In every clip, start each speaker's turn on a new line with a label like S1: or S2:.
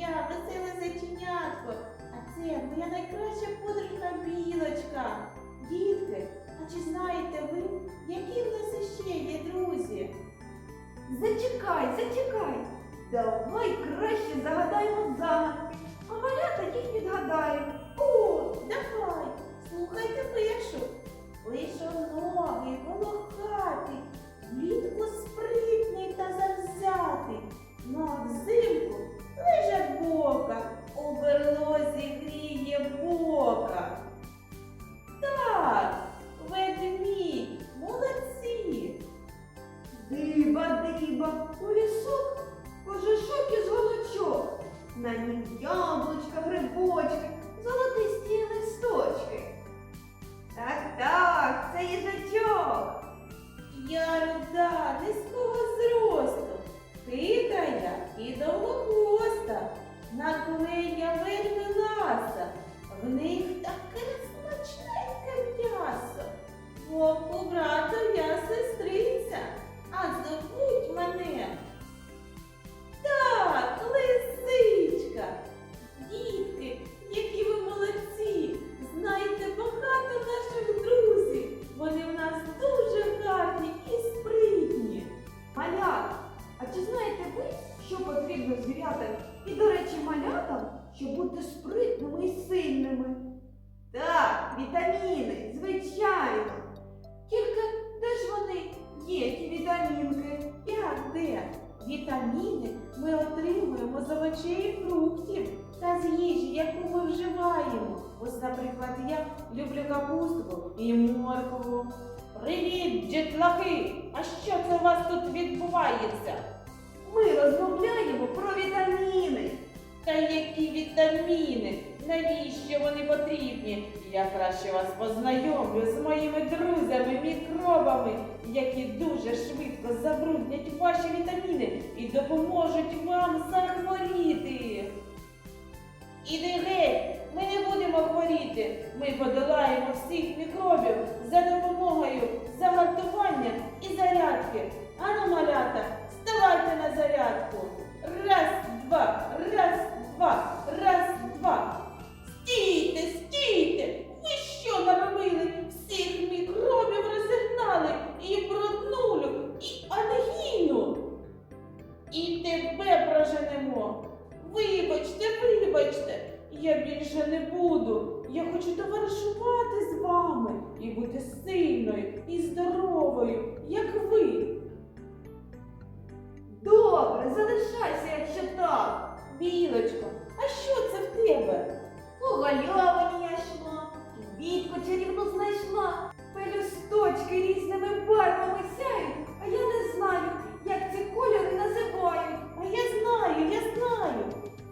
S1: Я веселе зайченятко, а це моя найкраща подружка білочка. Дітки, а чи знаєте ви, які в нас іще є друзі?
S2: Зачекай, зачекай. Давай краще загадаємо загадки,
S1: На
S2: нім яблучка, грибочки, золотисті листочки. Так, так, це їжачок.
S1: Я люда низького зросту, хитрая і довгохвоста, на я вельми ласа, в них
S2: що потрібно звірятам і, до речі, малятам, щоб бути спритними і сильними? Так, вітаміни, звичайно. Тільки де ж вони є, ті вітамінки?
S1: Як де? Вітаміни ми отримуємо з овочей і фруктів та з їжі, яку ми вживаємо. Ось, наприклад, я люблю капусту і моркву. Привіт, дітлахи! А що це у вас тут відбувається?
S2: Ми розмовляємо про вітаміни.
S1: Та які вітаміни? Навіщо вони потрібні? Я краще вас познайомлю з моїми друзями, мікробами, які дуже швидко забруднять ваші вітаміни і допоможуть вам захворіти. Іди геть, ми не будемо хворіти. Ми подолаємо всіх мікробів за допомогою загартування і зарядки. Ану, малята, ставайте на зарядку. Раз, два, раз, два, раз, два. Стійте, стійте! Ви що наробили? Всіх мікробів розігнали і бруднулю, і ангіну. І тебе проженемо. Вибачте, вибачте, я більше не буду. Я хочу товаришувати з вами і бути сильною і здоровою, як ви. Білочко, а що це в тебе?
S2: У гальовані я йшла, квітку чарівну знайшла. Пелюсточки різними барвами сяють, а я не знаю, як ці кольори називають.
S1: А я знаю, я знаю.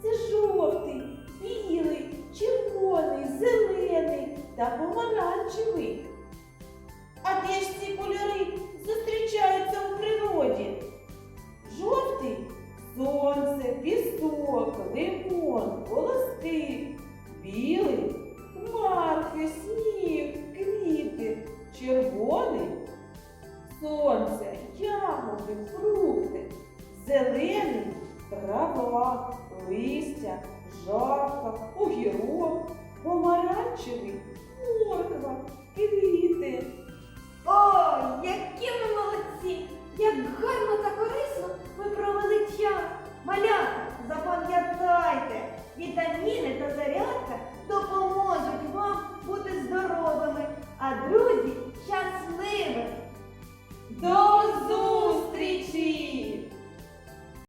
S1: Це жовтий, білий, червоний, зелений та помаранчевий. А де ж ці кольори зустрічаються у природі? Жовтий сонце, пісок, трава, листя, жарка, огірок, помаранчеві, морква, квіти. О, які ми молодці! Як гарно такої!